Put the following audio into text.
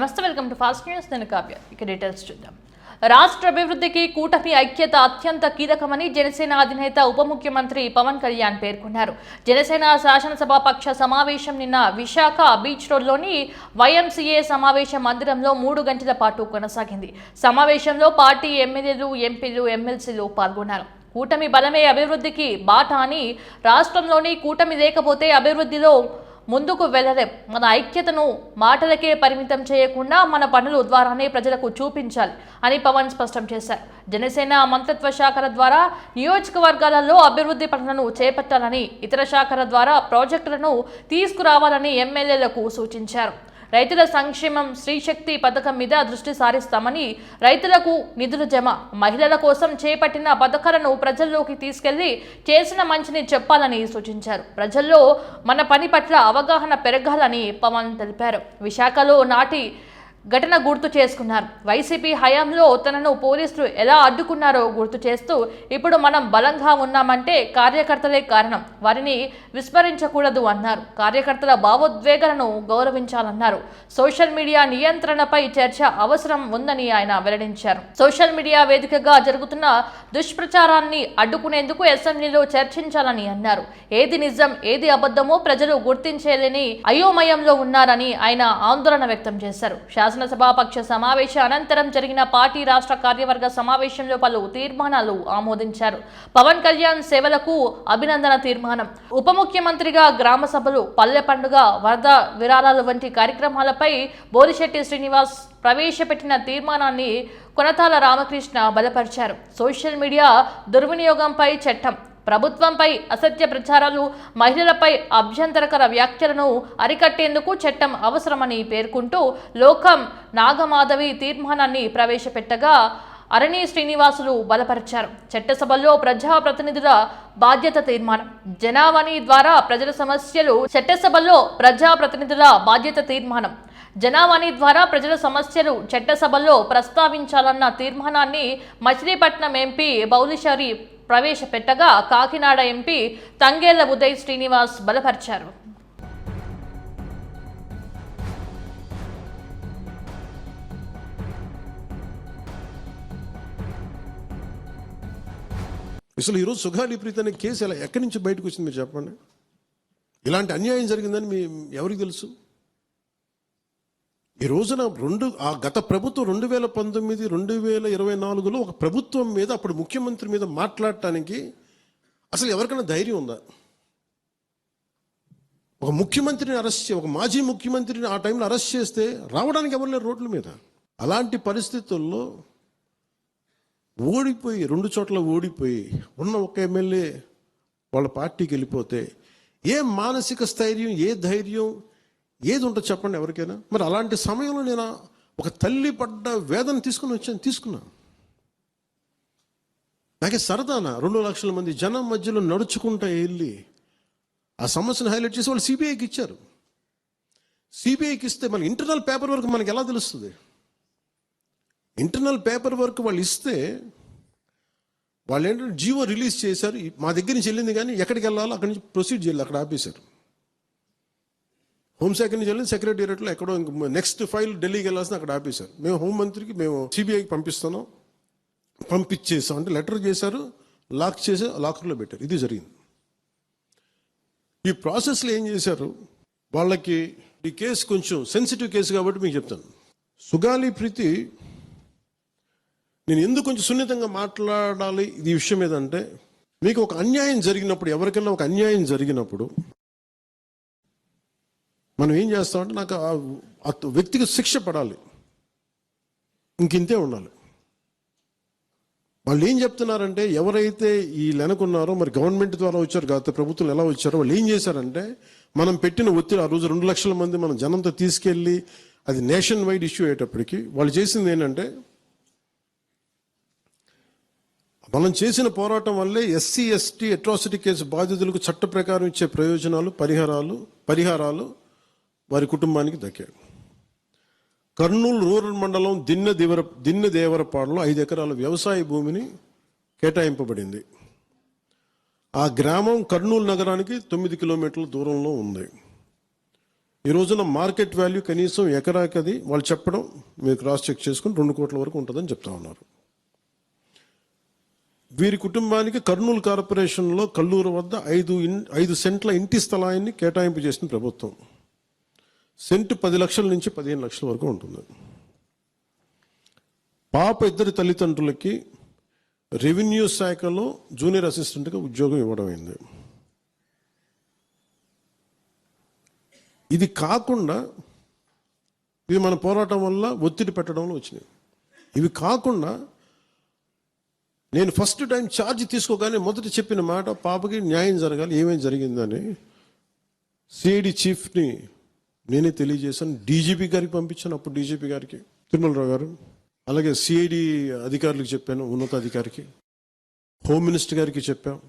నమస్తే welcome to fast news. నేను కావ్య. ఇక డీటెయిల్స్ చూద్దాం. రాష్ట్ర అభివృద్ధికి కూటమి ఐక్యత అత్యంత కీలకమని జనసేన అధినేత ఉప ముఖ్యమంత్రి పవన్ కళ్యాణ్ పేర్కొన్నారు. జనసేన శాసనసభ పక్ష సమావేశం నిన్న విశాఖ బీచ్ రోడ్లోని వైఎంసీఏ సమావేశ మందిరంలో మూడు గంటల పాటు కొనసాగింది. సమావేశంలో పార్టీ ఎమ్మెల్యేలు ఎంపీలు ఎమ్మెల్సీలు పాల్గొన్నారు. కూటమి బలమే అభివృద్ధికి బాట అని రాష్ట్రంలోని కూటమి లేకపోతే అభివృద్ధిలో ముందుకు వెళ్ళలేం. మన ఐక్యతను మాటలకే పరిమితం చేయకుండా మన పనుల ద్వారానే ప్రజలకు చూపించాలి అని పవన్ స్పష్టం చేశారు. జనసేన మంత్రిత్వ శాఖల ద్వారా నియోజకవర్గాలలో అభివృద్ధి పనులను చేపట్టాలని ఇతర శాఖల ద్వారా ప్రాజెక్టులను తీసుకురావాలని ఎమ్మెల్యేలకు సూచించారు. రైతుల సంక్షేమం స్త్రీశక్తి పథకం మీద దృష్టి సారిస్తామని రైతులకు నిధులు జమ. మహిళల కోసం చేపట్టిన పథకాలను ప్రజల్లోకి తీసుకెళ్ళి చేసిన మంచిని చెప్పాలని సూచించారు. ప్రజల్లో మన పని పట్ల అవగాహన పెరగాలని పవన్ తెలిపారు. విశాఖలో నాటి ఘటన గుర్తు చేసుకున్నారు. వైసీపీ హయాంలో తనను పోలీసులు ఎలా అడ్డుకున్నారో గుర్తు చేస్తూ ఇప్పుడు మనం బలంగా ఉన్నామంటే కార్యకర్తలే కారణం. వారిని విస్మరించకూడదు అన్నారు. కార్యకర్తల భావోద్వేగాలను గౌరవించాలన్నారు. సోషల్ మీడియా నియంత్రణపై చర్చ అవసరం ఉందని ఆయన వెల్లడించారు. సోషల్ మీడియా వేదికగా జరుగుతున్న దుష్ప్రచారాన్ని అడ్డుకునేందుకు అసెంబ్లీలో చర్చించాలని అన్నారు. ఏది నిజం ఏది అబద్ధమో ప్రజలు గుర్తించేదని అయోమయంలో ఉన్నారని ఆయన ఆందోళన వ్యక్తం చేశారు. శాసనసభాపక్ష సమావేశ అనంతరం జరిగిన పార్టీ రాష్ట్ర కార్యవర్గ సమావేశంలో పలు తీర్మానాలు ఆమోదించారు. పవన్ కళ్యాణ్ సేవలకు అభినందన తీర్మానం. ఉప ముఖ్యమంత్రిగా గ్రామ సభలు పల్లె పండుగ వరద విరాళాలు వంటి కార్యక్రమాలపై బోరిశెట్టి శ్రీనివాస్ ప్రవేశపెట్టిన తీర్మానాన్ని కొనతాల రామకృష్ణ బలపరిచారు. సోషల్ మీడియా దుర్వినియోగంపై చట్టం ప్రభుత్వంపై అసత్య ప్రచారాలు మహిళలపై అభ్యంతరకర వ్యాఖ్యలను అరికట్టేందుకు చట్టం అవసరమని పేర్కొంటూ లోకం నాగమాధవి తీర్మానాన్ని ప్రవేశపెట్టగా అరణి శ్రీనివాసులు బలపరిచారు. చట్టసభల్లో ప్రజాప్రతినిధుల బాధ్యత తీర్మానం. జనావాణి ద్వారా ప్రజల సమస్యలు చట్టసభల్లో ప్రజాప్రతినిధుల బాధ్యత తీర్మానం. జనావాణి ద్వారా ప్రజల సమస్యలు చట్టసభల్లో ప్రస్తావించాలన్న తీర్మానాన్ని మచిలీపట్నం ఎంపీ బౌలిషరి ప్రవేశపెట్టగా కాకినాడ ఎంపీ తంగేళ్ళ ఉదయ్ శ్రీనివాస్ బలపరిచారు. అసలు ఈరోజు సుగాలి ప్రీతి అనే కేసు ఎలా ఎక్కడి నుంచి బయటకు వచ్చింది మీరు చెప్పండి? ఇలాంటి అన్యాయం జరిగిందని మీ ఎవరికి తెలుసు? ఈ రోజున రెండు ఆ గత ప్రభుత్వం రెండు వేల పంతొమ్మిది రెండు వేల ఇరవై నాలుగులో ఒక ప్రభుత్వం మీద అప్పుడు ముఖ్యమంత్రి మీద మాట్లాడటానికి అసలు ఎవరికైనా ధైర్యం ఉందా? ఒక ముఖ్యమంత్రిని అరెస్ట్ చే ఒక మాజీ ముఖ్యమంత్రిని ఆ టైంలో అరెస్ట్ చేస్తే రావడానికి ఎవరు లేరు రోడ్ల మీద? అలాంటి పరిస్థితుల్లో ఓడిపోయి రెండు చోట్ల ఓడిపోయి ఉన్న ఒక ఎమ్మెల్యే వాళ్ళ పార్టీకి వెళ్ళిపోతే ఏ మానసిక స్థైర్యం ఏ ధైర్యం ఏది ఉంటుంది చెప్పండి ఎవరికైనా? మరి అలాంటి సమయంలో నేను ఒక తల్లి పడ్డ వేదన తీసుకుని వచ్చాను తీసుకున్నా. నాకే సరదానా. రెండు లక్షల మంది జనం మధ్యలో నడుచుకుంటా వెళ్ళి ఆ సమస్యను హైలైట్ చేసి వాళ్ళు సిబిఐకి ఇచ్చారు. సిబిఐకి ఇస్తే మన ఇంటర్నల్ పేపర్ వర్క్ మనకి ఎలా తెలుస్తుంది? ఇంటర్నల్ పేపర్ వర్క్ వాళ్ళు ఇస్తే వాళ్ళు ఏంటంటే జీవో రిలీజ్ చేశారు. మా దగ్గర నుంచి వెళ్ళింది కానీ ఎక్కడికి వెళ్ళాలో అక్కడి నుంచి ప్రొసీడ్ చేయాలి అక్కడ ఆపేశారు. హోంశాఖ నుంచి వెళ్ళి సెక్రటేరియట్లో ఎక్కడో నెక్స్ట్ ఫైల్ ఢిల్లీకి వెళ్ళాల్సిన అక్కడ ఆపేశారు. మేము హోంమంత్రికి మేము సిబిఐకి పంపిస్తున్నాం. పంపించేసాం అంటే లెటర్ చేశారు లాక్ చేసి లాకర్లో పెట్టారు. ఇది జరిగింది. ఈ ప్రాసెస్లో ఏం చేశారు? వాళ్ళకి ఈ కేసు కొంచెం సెన్సిటివ్ కేసు కాబట్టి మీకు చెప్తాను. సుగాలి ప్రీతి నేను ఎందుకు కొంచెం సున్నితంగా మాట్లాడాలి? ఈ విషయం మీద అంటే మీకు ఒక అన్యాయం జరిగినప్పుడు ఎవరికైనా ఒక అన్యాయం జరిగినప్పుడు మనం ఏం చేస్తామంటే నాకు ఆ వ్యక్తికి శిక్ష పడాలి. ఇంకింతే ఉండాలి. వాళ్ళు ఏం చెప్తున్నారంటే ఎవరైతే ఈ వెనకున్నారో మరి గవర్నమెంట్ ద్వారా వచ్చారు గత ప్రభుత్వం ఎలా వచ్చారో వాళ్ళు ఏం చేశారంటే మనం పెట్టిన ఒత్తిడి ఆ రోజు రెండు లక్షల మంది మనం జనంతో తీసుకెళ్ళి అది నేషన్ వైడ్ ఇష్యూ అయ్యేటప్పటికి వాళ్ళు చేసింది ఏంటంటే మనం చేసిన పోరాటం వల్లే ఎస్సీ ఎస్టీ అట్రాసిటీ కేసు బాధితులకు చట్ట ప్రకారం ఇచ్చే ప్రయోజనాలు పరిహారాలు పరిహారాలు వారి కుటుంబానికి దక్కాయి కర్నూలు రూరల్ మండలం దిన్నె దేవర దిన్నె దేవరపాడులో ఐదు ఎకరాల వ్యవసాయ భూమిని కేటాయింపబడింది. ఆ గ్రామం కర్నూలు నగరానికి తొమ్మిది కిలోమీటర్ల దూరంలో ఉంది. ఈ రోజున మార్కెట్ వాల్యూ కనీసం ఎకరాకి అది వాళ్ళు చెప్పడం మీరు క్రాస్ చెక్ చేసుకుని రెండు కోట్ల వరకు ఉంటుందని చెప్తా ఉన్నారు. వీరి కుటుంబానికి కర్నూలు కార్పొరేషన్లో కల్లూరు వద్ద ఐదు ఇన్ ఐదు సెంట్ల ఇంటి స్థలాన్ని కేటాయింపు చేసిన ప్రభుత్వం. సెంటు పది లక్షల నుంచి పదిహేను లక్షల వరకు ఉంటుంది. పాప ఇద్దరి తల్లిదండ్రులకి రెవెన్యూ శాఖలో జూనియర్ అసిస్టెంట్గా ఉద్యోగం ఇవ్వడం అయింది. ఇది కాకుండా ఇది మన పోరాటం వల్ల ఒత్తిడి పెట్టడంలో వచ్చినాయి. ఇవి కాకుండా నేను ఫస్ట్ టైం ఛార్జ్ తీసుకోగానే మొదట చెప్పిన మాట పాపకి న్యాయం జరగాలి ఏమేమి జరిగిందని సిఐడి చీఫ్ని నేనే తెలియజేశాను. డీజీపీ గారికి పంపించాను. అప్పుడు డీజీపీ గారికి. తిరుమలరావు గారు. అలాగే సిఐడి అధికారులకు చెప్పాను. ఉన్నతాధికారికి. హోమ్ మినిస్టర్ గారికి చెప్పాం.